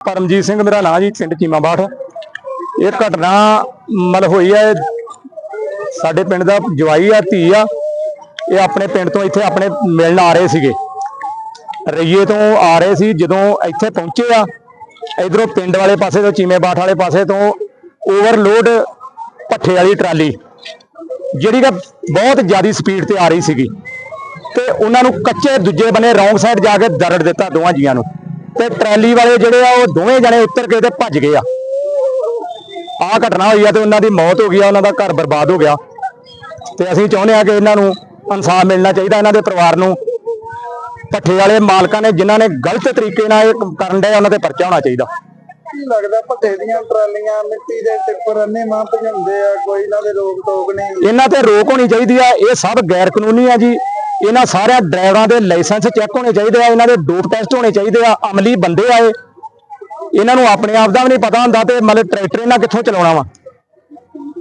ਪਰਮਜੀਤ ਸਿੰਘ, ਮੇਰਾ ਨਾਂ ਜੀ, ਪਿੰਡ ਚੀਮਾਬਾਠ ਇਹ ਘਟਨਾ ਮਲ ਹੋਈ ਹੈ ਸਾਡੇ ਪਿੰਡ ਦਾ ਜਵਾਈ ਆ, ਧੀ ਆ। ਇਹ ਆਪਣੇ ਪਿੰਡ ਤੋਂ ਇੱਥੇ ਆਪਣੇ ਮਿਲਣ ਆ ਰਹੇ ਸੀਗੇ। ਰਈਏ ਤੋਂ ਆ ਰਹੇ ਸੀ, ਜਦੋਂ ਇੱਥੇ ਪਹੁੰਚੇ ਆ, ਇਧਰੋਂ ਪਿੰਡ ਵਾਲੇ ਪਾਸੇ ਤੋਂ ਚੀਮੇਬਾਠ ਵਾਲੇ ਪਾਸੇ ਤੋਂ ਓਵਰਲੋਡ ਭੱਠੇ ਵਾਲੀ ਟਰਾਲੀ, ਜਿਹੜੀ ਕਿ ਬਹੁਤ ਜ਼ਿਆਦਾ ਸਪੀਡ ਤੇ ਆ ਰਹੀ ਸੀਗੀ। ਤੇ ਉਹਨਾਂ ਨੂੰ ਕੱਚੇ ਦੂਜੇ ਬੰਨੇ ਰੌਂਗ ਸਾਈਡ ਜਾ ਕੇ ਦਰੜ ਦਿੱਤਾ ਦੋਵਾਂ ਜੀਆਂ ਨੂੰ। ਤੇ ਟਰਾਲੀ ਵਾਲੇ ਜਿਹੜੇ ਆ ਉਹ ਦੋਵੇਂ ਜਣੇ ਉੱਤਰ ਕੇ ਤੇ ਭੱਜ ਗਏ ਆ। ਆਹ ਘਟਨਾ ਹੋਈ ਆ ਤੇ ਉਹਨਾਂ ਦੀ ਮੌਤ ਹੋ ਗਈ ਆ ਉਹਨਾਂ ਦਾ ਘਰ ਬਰਬਾਦ ਹੋ ਗਿਆ। ਤੇ ਅਸੀਂ ਚਾਹੁੰਦੇ ਆ ਕਿ ਇਹਨਾਂ ਨੂੰ ਇਨਸਾਫ ਮਿਲਣਾ ਚਾਹੀਦਾ ਇਹਨਾਂ ਦੇ ਪਰਿਵਾਰ ਨੂੰ। ਭੱਠੇ ਵਾਲੇ ਮਾਲਕਾਂ ਨੇ ਜਿਨ੍ਹਾਂ ਨੇ ਗਲਤ ਤਰੀਕੇ ਨਾਲ ਇਹ ਕਰਨ ਦੇ ਉਹਨਾਂ ਤੇ ਪਰਚਾ ਹੋਣਾ ਚਾਹੀਦਾ। ਕੀ ਲੱਗਦਾ ਭੱਠੇ ਦੀਆਂ ਟਰਾਲੀਆਂ ਮਿੱਟੀ ਦੇ ਟਿੱਪਰ ਅੰਨੇ ਮਾਂ ਭਜਾਉਂਦੇ ਆ ਕੋਈ ਇਹਨਾਂ ਦੇ ਰੋਕ ਟੋਕ ਨਹੀਂ? ਇਹਨਾਂ ਤੇ ਰੋਕ ਹੋਣੀ ਚਾਹੀਦੀ ਆ ਇਹ ਸਭ ਗੈਰ ਕਾਨੂੰਨੀ ਆ ਜੀ। ਇਹਨਾਂ ਸਾਰਿਆਂ ਡਰਾਈਵਰਾਂ ਦੇ ਲਾਇਸੈਂਸ ਚੈੱਕ ਹੋਣੇ ਚਾਹੀਦੇ ਆ ਇਹਨਾਂ ਦੇ ਡੋਪ ਟੈਸਟ ਹੋਣੇ ਚਾਹੀਦੇ ਆ ਅਮਲੀ ਬੰਦੇ ਆ ਇਹ। ਇਹਨਾਂ ਨੂੰ ਆਪਣੇ ਆਪ ਦਾ ਵੀ ਨਹੀਂ ਪਤਾ ਹੁੰਦਾ ਤੇ ਮਤਲਬ ਟਰੈਕਟਰ ਇਹਨਾਂ ਕਿੱਥੋਂ ਚਲਾਉਣਾ ਵਾ।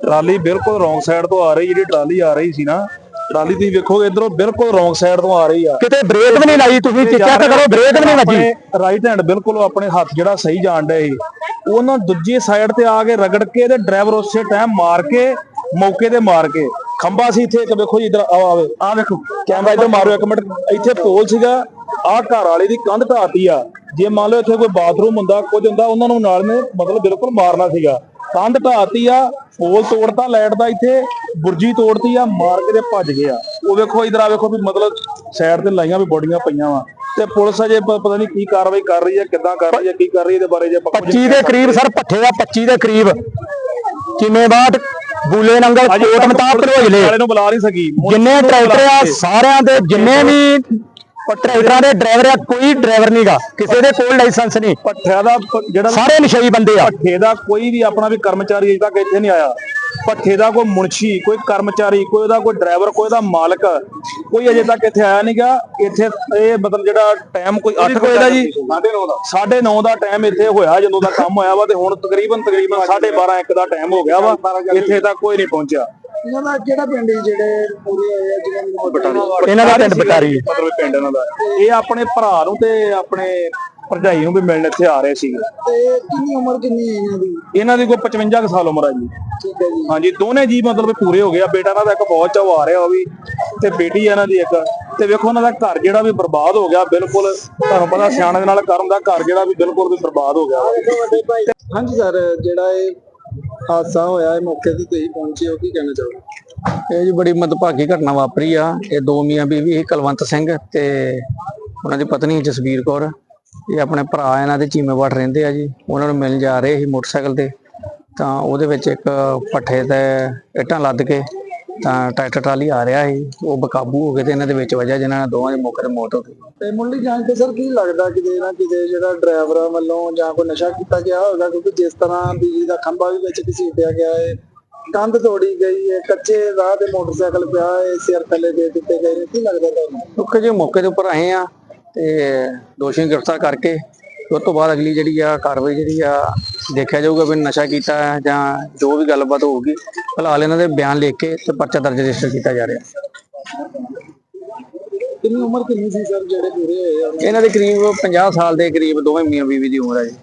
ਟਰਾਲੀ ਬਿਲਕੁਲ ਰੋਂਗ ਸਾਈਡ ਤੋਂ ਆ ਰਹੀ ਜਿਹੜੀ ਟਰਾਲੀ ਆ ਰਹੀ ਸੀ ਨਾ ਟਰਾਲੀ ਤੁਸੀਂ ਵੇਖੋਗੇ ਇਧਰੋਂ ਬਿਲਕੁਲ ਰੋਂਗ ਸਾਈਡ ਤੋਂ ਆ ਰਹੀ ਆ। ਕਿਤੇ ਬ੍ਰੇਕ ਵੀ ਨਹੀਂ ਲਾਈ ਤੁਸੀਂ ਚੈੱਕ ਕਰੋ ਬ੍ਰੇਕ ਵੀ ਨਹੀਂ ਵੱਜੀ। ਰਾਈਟ ਹੈਂਡ ਬਿਲਕੁਲ ਆਪਣੇ ਹੱਥ ਜਿਹੜਾ ਸਹੀ ਜਾਣ ਡਿਆ ਸੀ। ਉਹਨਾਂ ਦੂਜੀ ਸਾਈਡ ਤੇ ਆ ਕੇ ਰਗੜ ਕੇ ਤੇ ਡਰਾਈਵਰ ਉਸੇ ਟਾਈਮ ਮਾਰ ਕੇ ਮੌਕੇ ਤੇ ਮਾਰ ਕੇ ਖੰਭਾ ਸੀ ਇੱਥੇ ਇੱਕ ਵੇਖੋ ਜੀ ਇਧਰ ਆਵੇ ਆ ਵੇਖੋ ਕੈਮਰਾ ਇਧਰ ਮਾਰੋ ਇੱਕ ਮਿੰਟ। ਇੱਥੇ ਪੋਲ ਸੀਗਾ ਆਹ ਘਰ ਵਾਲੇ ਦੀ ਕੰਧ ਢਾਤੀ ਆ। ਜੇ ਮੰਨ ਲਓ ਇੱਥੇ ਕੋਈ ਬਾਥਰੂਮ ਹੁੰਦਾ ਕੁਝ ਹੁੰਦਾ ਉਹਨਾਂ ਨੂੰ ਨਾਲ ਨੇ ਮਤਲਬ ਬਿਲਕੁਲ ਮਾਰਨਾ ਸੀਗਾ। ਕੰਧ ਢਾਤੀ ਆ ਪੋਲ ਤੋੜਤਾ ਲਾਈਟ ਦਾ ਇੱਥੇ ਬੁਰਜੀ ਤੋੜਤੀ ਆ ਮਾਰ ਕੇ ਤੇ ਭੱਜ ਗਏ ਆ ਉਹ ਵੇਖੋ ਇਧਰ ਆ ਵੇਖੋ ਵੀ ਮਤਲਬ ਸਾਈਡ ਤੇ ਲਾਈਆਂ ਵੀ ਬੋਡੀਆਂ ਪਈਆਂ ਵਾ। ਤੇ ਪੁਲਿਸ ਅਜੇ ਪਤਾ ਨਹੀਂ ਕੀ ਕਾਰਵਾਈ ਕਰ ਰਹੀ ਹੈ ਕਿੱਦਾਂ ਕਰ ਰਹੀ ਹੈ ਕੀ ਕਰ ਰਹੀ ਹੈ ਇਹਦੇ ਬਾਰੇ ਜੇ ਆਪਾਂ ਕੁਝ 25 ਦੇ ਕਰੀਬ ਸਰ ਪੱਠੇ ਦਾ 25 ਦੇ ਕਰੀਬ। ਕਿਵੇਂ ਬਾਟ? ਬੂਲੇ ਨੰਗਲ ਕੋਟ ਮਤਾਬ ਭਰੋਜਲੇ ਵਾਲੇ ਨੂੰ ਬੁਲਾ ਨਹੀਂ ਸਕੀ ਜਿੰਨੇ ਟਰੈਕਟਰ ਆ ਸਾਰਿਆਂ ਦੇ ਜਿੰਨੇ ਵੀ ਟਰੈਕਟਰਾਂ ਦੇ ਡਰਾਈਵਰ ਆ ਕੋਈ ਡਰਾਈਵਰ ਨਹੀਂਗਾ ਕਿਸੇ ਦੇ ਕੋਲ ਲਾਇਸੈਂਸ ਨਹੀਂ। ਪੱਠਿਆਂ ਦਾ ਜਿਹੜਾ ਸਾਰੇ ਨਸ਼ਈ ਬੰਦੇ ਆ। ਪੱਠੇ ਦਾ ਕੋਈ ਵੀ ਆਪਣਾ ਵੀ ਕਰਮਚਾਰੀ ਅਜੇ ਤੱਕ ਇੱਥੇ ਨਹੀਂ ਆਇਆ। ਪੱਠੇ ਦਾ ਕੋਈ ਮੁਨਸ਼ੀ ਕੋਈ ਕਰਮਚਾਰੀ ਕੋਈ ਉਹਦਾ ਕੋਈ ਡਰਾਈਵਰ ਕੋਈ ਉਹਦਾ ਮਾਲਕ ਕੋਈ ਅਜੇ ਤੱਕ ਇੱਥੇ ਆਇਆ ਨਹੀਂਗਾ ਇੱਥੇ ਇਹ ਮਤਲਬ ਜਿਹੜਾ ਟਾਈਮ ਕੋਈ 8 ਵਜੇ ਦਾ ਜੀ? 9:30 ਦਾ। 9:30 ਦਾ ਟਾਈਮ ਇੱਥੇ ਹੋਇਆ ਜਦੋਂ ਦਾ ਕੰਮ ਹੋਇਆ ਵਾ ਤੇ ਹੁਣ ਤਕਰੀਬਨ ਤਕਰੀਬਨ 12:30 1 ਦਾ ਟਾਈਮ ਹੋ ਗਿਆ ਵਾ। ਇੱਥੇ ਤੱਕ ਕੋਈ ਨਹੀਂ ਪਹੁੰਚਿਆ। ਇਹਨਾਂ ਦਾ ਕਿਹੜਾ ਪਿੰਡ ਜਿਹੜੇ ਪੂਰੇ ਹੋਏ ਆ ਜਿਹਨਾਂ ਨੂੰ ਇਹਨਾਂ ਦਾ ਪਿੰਡ ਬਟਾਰੀ ਹੈ। ਮਤਲਬ ਪਿੰਡ ਇਹਨਾਂ ਦਾ। ਇਹ ਆਪਣੇ ਭਰਾ ਨੂੰ ਤੇ ਆਪਣੇ ਭਰਜਾਈ ਨੂੰ ਵੀ ਮਿਲਣ ਇੱਥੇ ਆ ਰਹੇ ਸੀ ਤੇ ਕਿੰਨੀ ਉਮਰ ਕਿੰਨੀ ਹੈ ਇਹਨਾਂ ਦੀ ਇਹਨਾਂ ਦੀ ਕੋਈ 55 ਕੁ ਸਾਲ ਉਮਰ ਆ ਜੀ। ਠੀਕ ਹੈ ਜੀ। ਹਾਂਜੀ ਦੋਨੇ ਜੀ ਮਤਲਬ ਪੂਰੇ ਹੋ ਗਏ ਆ। ਬੇਟਾ ਇਹਨਾਂ ਦਾ ਇੱਕ ਬਹੁਤ ਚ ਆ ਰਿਹਾ ਉਹ ਵੀ ਤੇ ਬੇਟੀ ਇਹਨਾਂ ਦੀ ਇੱਕ। ਤੇ ਵੇਖੋ ਉਹਨਾਂ ਦਾ ਘਰ ਜਿਹੜਾ ਵੀ ਬਰਬਾਦ ਹੋ ਗਿਆ ਬਿਲਕੁਲ ਤੁਹਾਨੂੰ ਪਤਾ ਸਿਆਣੇ ਦੇ ਨਾਲ ਕਰਨ ਦਾ ਘਰ ਜਿਹੜਾ ਵੀ ਬਿਲਕੁਲ ਵੀ ਬਰਬਾਦ ਹੋ ਗਿਆ। ਹਾਂਜੀ ਸਰ ਜਿਹੜਾ ਇਹ ਹਾਦਸਾ ਹੋਇਆ ਇਹ ਮੌਕੇ ਤੇ ਤੁਸੀਂ ਪਹੁੰਚੇ ਹੋ ਕੀ ਕਹਿਣਾ ਚਾਹੋਗੇ? ਇਹ ਜੀ ਬੜੀ ਮਦਭਾਗੀ ਘਟਨਾ ਵਾਪਰੀ ਆ। ਇਹ ਦੋ ਮੀਆਂ ਬੀਵੀ ਇਹ ਕੁਲਵੰਤ ਸਿੰਘ ਤੇ ਉਹਨਾਂ ਦੀ ਪਤਨੀ ਜਸਵੀਰ ਕੌਰ। ਇਹ ਆਪਣੇ ਭਰਾ ਇਹਨਾਂ ਦੇ ਚੀਮੇਵਾਟ ਰਹਿੰਦੇ ਆ ਜੀ। ਉਹਨਾਂ ਨੂੰ ਮਿਲਣ ਜਾ ਰਹੇ ਸੀ ਮੋਟਰਸਾਈਕਲ ਤੇ। ਤਾਂ ਉਹਦੇ ਵਿੱਚ ਇੱਕ ਪੱਠੇ ਤੇ ਇੱਟਾਂ ਲੱਦ ਕੇ ਤਾਂ ਟਰੈਕਟਰ ਟਰਾਲੀ ਆ ਰਿਹਾ ਸੀ। ਉਹ ਬੇਕਾਬੂ ਹੋ ਗਏ ਤੇ ਇਹਨਾਂ ਦੇ ਵਿੱਚ ਵਜਿਆ ਜਿਨ੍ਹਾਂ ਨਾਲ ਦੋਵਾਂ ਦੇ ਮੌਕੇ ਤੇ ਮੌਤ ਹੋ ਗਈ। ਤੇ ਮੁੱਢਲੀ ਜਾਂਚ ਤੇ ਸਰ ਕੀ ਲੱਗਦਾ ਕਿਤੇ ਨਾ ਕਿਤੇ ਜਿਹੜਾ ਡਰਾਈਵਰਾਂ ਵੱਲੋਂ ਜਾਂ ਕੋਈ ਨਸ਼ਾ ਕੀਤਾ ਗਿਆ ਹੋਵੇਗਾ? ਕਿਉਂਕਿ ਜਿਸ ਤਰ੍ਹਾਂ ਬਿਜਲੀ ਦਾ ਖੰਭਾ ਵੀ ਵਿੱਚ ਘਸੀਟਿਆ ਗਿਆ ਹੈ ਕੰਧ ਤੋੜੀ ਗਈ ਹੈ ਕੱਚੇ ਰਾਹ ਤੇ ਮੋਟਰਸਾਈਕਲ ਪਿਆ ਹੈ ਸਿਰ ਥੱਲੇ ਦੇ ਦਿੱਤੇ ਗਏ ਨੇ। ਕੀ ਲੱਗਦਾ ਤੁਹਾਨੂੰ? ਦੁੱਖ ਜੇ ਮੌਕੇ ਦੇ ਉੱਪਰ ਆਏ ਆ ਤੇ ਦੋਸ਼ੀ ਨੂੰ ਗ੍ਰਿਫਤਾਰ ਕਰਕੇ ਉਸ ਤੋਂ ਬਾਅਦ ਅਗਲੀ ਜਿਹੜੀ ਆ ਕਾਰਵਾਈ ਜਿਹੜੀ ਆ ਦੇਖਿਆ ਜਾਊਗਾ ਵੀ ਨਸ਼ਾ ਕੀਤਾ ਹੈ ਜਾਂ ਜੋ ਵੀ ਗੱਲਬਾਤ ਹੋਊਗੀ ਫਿਲਹਾਲ ਇਹਨਾਂ ਦੇ ਬਿਆਨ ਲਿਖ ਕੇ ਤੇ ਪਰਚਾ ਦਰਜ ਰਜਿਸਟਰ ਕੀਤਾ ਜਾ ਰਿਹਾ। ਕਿੰਨੀ ਉਮਰ ਕਿੰਨੀ ਸੀ ਸਰ ਜਿਹੜੇ ਪੂਰੇ ਹੋਏ ਆ? ਇਹਨਾਂ ਦੇ ਕਰੀਬ 50 ਸਾਲ ਦੇ ਕਰੀਬ ਦੋਵੇਂ ਮੀਆਂ ਬੀਵੀ ਦੀ ਉਮਰ ਹੈ ਜੀ।